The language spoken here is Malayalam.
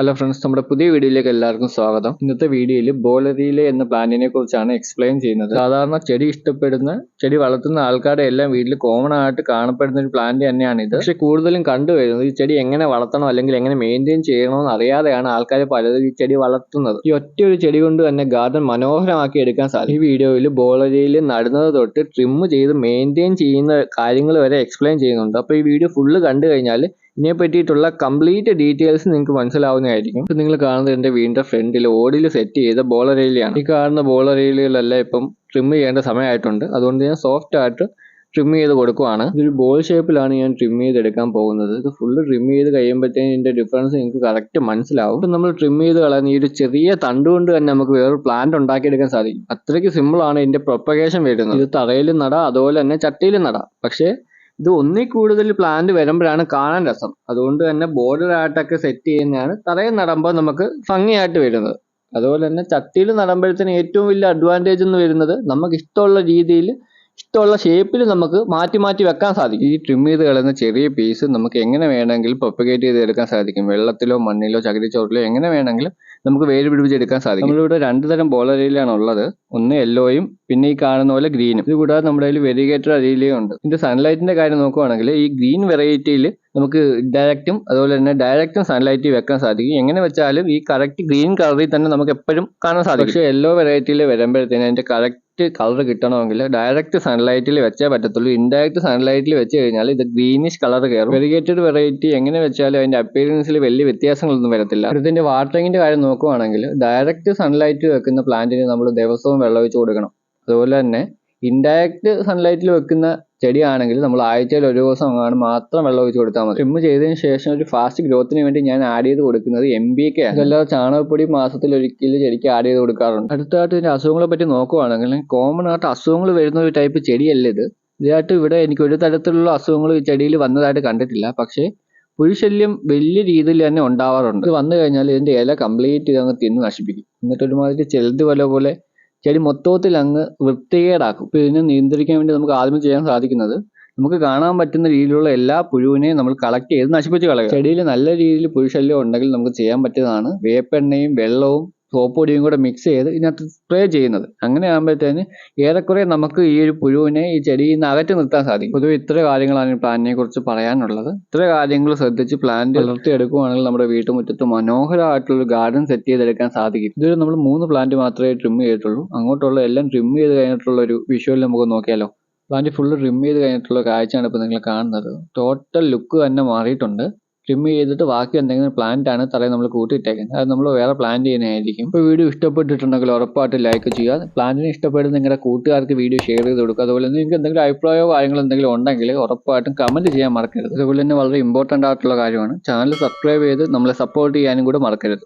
ഹലോ ഫ്രണ്ട്സ് നമ്മുടെ പുതിയ വീഡിയോയിലേക്ക് എല്ലാവർക്കും സ്വാഗതം. ഇന്നത്തെ വീഡിയോയിൽ ബോലരിയിലെ എന്ന പ്ലാന്റിനെ കുറിച്ചാണ് എക്സ്പ്ലെയിൻ ചെയ്യുന്നത്. സാധാരണ ചെടി ഇഷ്ടപ്പെടുന്ന ചെടി വളർത്തുന്ന ആൾക്കാരുടെ എല്ലാം വീട്ടിൽ കോമൺ ആയിട്ട് കാണപ്പെടുന്ന ഒരു പ്ലാന്റ് തന്നെയാണ് ഇത് പക്ഷെ കൂടുതലും കണ്ടുവരുന്നത് ഈ ചെടി എങ്ങനെ വളർത്തണം അല്ലെങ്കിൽ എങ്ങനെ മെയിന്റെയിൻ ചെയ്യണമെന്ന് അറിയാതെയാണ് ആൾക്കാർ പലരും ഈ ചെടി വളർത്തുന്നത്. ഈ ഒറ്റ ഒരു ചെടി കൊണ്ട് തന്നെ ഗാർഡൻ മനോഹരമാക്കി എടുക്കാൻ സാധിക്കും. ഈ വീഡിയോയിൽ ബോളരിയിൽ നടുന്നത് തൊട്ട് ട്രിം ചെയ്ത് മെയിന്റെയിൻ ചെയ്യുന്ന കാര്യങ്ങൾ വരെ എക്സ്പ്ലെയിൻ ചെയ്യുന്നുണ്ട്. അപ്പോൾ ഈ വീഡിയോ ഫുള്ള് കണ്ടു കഴിഞ്ഞാൽ ഇതിനെ പറ്റിയിട്ടുള്ള കംപ്ലീറ്റ് ഡീറ്റെയിൽസ് നിങ്ങൾക്ക് മനസ്സിലാവുന്നതായിരിക്കും. ഇപ്പം നിങ്ങൾ കാണുന്നത് എന്റെ വീടിന്റെ ഫ്രണ്ടിൽ ഓടിൽ സെറ്റ് ചെയ്ത ബോളർ ഏലിയാണ് ഈ കാണുന്ന ബോളർ ഏലികളെല്ലാം ഇപ്പം ട്രിം ചെയ്യേണ്ട സമയമായിട്ടുണ്ട്. അതുകൊണ്ട് ഞാൻ സോഫ്റ്റ് ആയിട്ട് ട്രിം ചെയ്ത് കൊടുക്കുവാണ്. ഇതൊരു ബോൾ ഷേപ്പിലാണ് ഞാൻ ട്രിം ചെയ്തെടുക്കാൻ പോകുന്നത്. ഇത് ഫുള്ള് ട്രിം ചെയ്ത് കഴിയുമ്പോഴത്തേക്കും ഇതിന്റെ ഡിഫറൻസ് നിങ്ങൾക്ക് കറക്റ്റ് മനസ്സിലാവും. ഇപ്പം നമ്മൾ ട്രിം ചെയ്ത് കളയുന്ന ഈ ഒരു ചെറിയ തണ്ട് കൊണ്ട് തന്നെ നമുക്ക് വേറൊരു പ്ലാന്റ് ഉണ്ടാക്കിയെടുക്കാൻ സാധിക്കും. അത്രയ്ക്ക് സിമ്പിളാണ് ഇതിന്റെ പ്രൊപ്പഗേഷൻ വരുന്നത്. ഇത് തറയിലും നടാം അതുപോലെ തന്നെ ചട്ടിയിലും നടാം. പക്ഷേ ഇത് ഒന്നിൽ കൂടുതൽ പ്ലാന്റ് വരുമ്പോഴാണ് കാണാൻ രസം. അതുകൊണ്ട് തന്നെ ബോർഡർ ആയിട്ടൊക്കെ സെറ്റ് ചെയ്യുന്നതാണ് തറയിൽ നടുമ്പോൾ നമുക്ക് ഭംഗിയായിട്ട് വരുന്നത്. അതുപോലെ തന്നെ ചട്ടിയിൽ നടുമ്പോഴത്തേന് ഏറ്റവും വലിയ അഡ്വാന്റേജ് എന്ന് വരുന്നത് നമുക്ക് ഇഷ്ടമുള്ള രീതിയിൽ ഇഷ്ടമുള്ള ഷേപ്പിൽ നമുക്ക് മാറ്റി മാറ്റി വെക്കാൻ സാധിക്കും. ഈ ട്രിം ചെയ്ത് കളയുന്ന ചെറിയ പീസ് നമുക്ക് എങ്ങനെ വേണമെങ്കിലും പ്രൊപ്പഗേറ്റ് ചെയ്ത് എടുക്കാൻ സാധിക്കും. വെള്ളത്തിലോ മണ്ണിലോ ചകിരിച്ചോറിലോ എങ്ങനെ വേണമെങ്കിലും നമുക്ക് വേര് പിടിപ്പിച്ചെടുക്കാൻ സാധിക്കും. നമ്മളിവിടെ രണ്ട് തരം ബോളറിയിലാണ് ഉള്ളത്. ഒന്ന് യെല്ലോയും പിന്നെ ഈ കാണുന്ന പോലെ ഗ്രീനും ഇത് കൂടാതെ നമ്മുടെ കയ്യിൽ വെരിഗേറ്റർ അരിയിലയും ഉണ്ട് ഇതിന്റെ സൺലൈറ്റിന്റെ കാര്യം നോക്കുവാണെങ്കിൽ ഈ ഗ്രീൻ വെറൈറ്റിയിൽ നമുക്ക് ഡയറക്റ്റും അതുപോലെ തന്നെ ഡയറക്റ്റും സൺലൈറ്റ് വെക്കാൻ സാധിക്കും. എങ്ങനെ വെച്ചാലും ഈ കറക്റ്റ് ഗ്രീൻ കളറിൽ തന്നെ നമുക്ക് എപ്പോഴും കാണാൻ സാധിക്കും. പക്ഷേ യെല്ലോ വെറൈറ്റിയിൽ വരുമ്പോഴത്തേന് അതിന്റെ കറക്റ്റ് കളർ കിട്ടണമെങ്കിൽ ഡയറക്റ്റ് സൺലൈറ്റിൽ വെച്ചേ പറ്റത്തുള്ളൂ. ഇൻഡയറക്റ്റ് സൺലൈറ്റിൽ വെച്ച് കഴിഞ്ഞാൽ ഇത് ഗ്രീനിഷ് കളർ കയറും. വെരിഗേറ്റഡ് വെറൈറ്റി എങ്ങനെ വെച്ചാലും അതിന്റെ അപ്പിയറൻസിൽ വലിയ വ്യത്യാസങ്ങളൊന്നും വരത്തില്ല. ഇതിന്റെ വാട്ടറിങ്ങിന്റെ കാര്യം നോക്കുവാണെങ്കിൽ ഡയറക്റ്റ് സൺലൈറ്റ് വെക്കുന്ന പ്ലാന്റിന് നമ്മൾ ദിവസവും വെള്ളം ഒഴിച്ച് കൊടുക്കണം. അതുപോലെ തന്നെ ഇൻഡയറക്റ്റ് സൺലൈറ്റിൽ വെക്കുന്ന ചെടിയാണെങ്കിൽ നമ്മൾ ആഴ്ചയിൽ ഒരു ദിവസം അങ്ങാണ് മാത്രം വെള്ളം ഒഴിച്ച് കൊടുത്താൽ മതി. ട്രിം ചെയ്തതിന് ശേഷം ഒരു ഫാസ്റ്റ് ഗ്രോത്തിന് വേണ്ടി ഞാൻ ആഡ് ചെയ്ത് കൊടുക്കുന്നത് എം ബി കെ അതല്ലാതെ ചാണകപ്പൊടി മാസത്തിൽ ഒരിക്കലും ചെടിക്ക് ആഡ് ചെയ്ത് കൊടുക്കാറുണ്ട്. അടുത്തായിട്ട് ഇതിന്റെ അസുഖങ്ങളെ പറ്റി നോക്കുവാണെങ്കിൽ കോമൺ ആയിട്ട് അസുഖങ്ങൾ വരുന്ന ഒരു ടൈപ്പ് ചെടിയല്ല ഇത്. ഇതായിട്ട് ഇവിടെ എനിക്ക് ഒരു തരത്തിലുള്ള അസുഖങ്ങൾ ഈ ചെടിയിൽ വന്നതായിട്ട് കണ്ടിട്ടില്ല. പക്ഷേ പുഴുശല്യം വലിയ രീതിയിൽ തന്നെ ഉണ്ടാവാറുണ്ട്. ഇത് വന്നു കഴിഞ്ഞാൽ ഇതിന്റെ ഇല കംപ്ലീറ്റ് ഇതങ്ങ് തിന്ന് നശിപ്പിക്കും. എന്നിട്ട് ഒരുമാതിരി ചെലുത് പോലെ പോലെ ചെടി മൊത്തത്തിൽ അങ്ങ് വൃത്തികേടാക്കും. ഇപ്പൊ ഇതിനെ നിയന്ത്രിക്കാൻ വേണ്ടി നമുക്ക് ആദ്യം ചെയ്യാൻ സാധിക്കുന്നത് നമുക്ക് കാണാൻ പറ്റുന്ന രീതിയിലുള്ള എല്ലാ പുഴുവിനെയും നമ്മൾ കളക്ട് ചെയ്ത് നശിപ്പിച്ച് കളയുക. ചെടിയിൽ നല്ല രീതിയിൽ പുഴുശല്യം ഉണ്ടെങ്കിൽ നമുക്ക് ചെയ്യാൻ പറ്റുന്നതാണ് വേപ്പെണ്ണയും വെള്ളവും സോപ്പ് പൊടിയും കൂടെ മിക്സ് ചെയ്ത് ഇതിനകത്ത് സ്പ്രേ ചെയ്യുന്നത്. അങ്ങനെ ആകുമ്പോഴത്തേന് ഏറെക്കുറെ നമുക്ക് ഈ ഒരു പുഴുവിനെ ഈ ചെടിയിൽ നിന്ന് അകറ്റി നിർത്താൻ സാധിക്കും. പൊതുവെ ഇത്ര കാര്യങ്ങളാണ് ഈ പ്ലാന്റിനെ കുറിച്ച് പറയാനുള്ളത്. ഇത്ര കാര്യങ്ങൾ ശ്രദ്ധിച്ച് പ്ലാന്റ് വളർത്തിയെടുക്കുകയാണെങ്കിൽ നമ്മുടെ വീട്ടുമുറ്റത്ത് മനോഹരമായിട്ടുള്ള ഗാർഡൻ സെറ്റ് ചെയ്തെടുക്കാൻ സാധിക്കും. ഇതൊരു നമ്മൾ മൂന്ന് പ്ലാന്റ് മാത്രമേ ട്രിം ചെയ്തിട്ടുള്ളൂ. അങ്ങോട്ടുള്ള എല്ലാം ട്രിം ചെയ്ത് കഴിഞ്ഞിട്ടുള്ള ഒരു വിഷ്വൽ നമുക്ക് നോക്കിയാലോ? പ്ലാന്റ് ഫുള്ള് ട്രിം ചെയ്ത് കഴിഞ്ഞിട്ടുള്ള കാഴ്ചയാണ് ഇപ്പോൾ നിങ്ങൾ കാണുന്നത്. ടോട്ടൽ ലുക്ക് തന്നെ മാറിയിട്ടുണ്ട്. ട്രിം ചെയ്തിട്ട് ബാക്കി എന്തെങ്കിലും പ്ലാന്റ് ആണ് തറയിൽ നമ്മൾ കൂട്ടിയിട്ടേക്കുന്നത്. അത് നമ്മൾ വേറെ പ്ലാന്റ് ചെയ്യുന്നതായിരിക്കും. ഇപ്പോൾ വീഡിയോ ഇഷ്ടപ്പെട്ടിട്ടുണ്ടെങ്കിൽ ഉറപ്പായിട്ട് ലൈക്ക് ചെയ്യുക. പ്ലാന്റിനെ ഇഷ്ടപ്പെടുന്ന നിങ്ങളുടെ കൂട്ടുകാർക്ക് വീഡിയോ ഷെയർ ചെയ്ത് കൊടുക്കുക. അതുപോലെ നിങ്ങൾക്ക് എന്തെങ്കിലും അഭിപ്രായമോ കാര്യങ്ങളോ എന്തെങ്കിലും ഉണ്ടെങ്കിൽ ഉറപ്പായിട്ടും കമന്റ് ചെയ്യാൻ മറക്കരുത്. അതുപോലെ തന്നെ വളരെ ഇമ്പോർട്ടന്റ് ആയിട്ടുള്ള കാര്യമാണ്. ചാനൽ സബ്സ്ക്രൈബ് ചെയ്ത് നമ്മളെ സപ്പോർട്ട് ചെയ്യാനും കൂടെ മറക്കരുത്.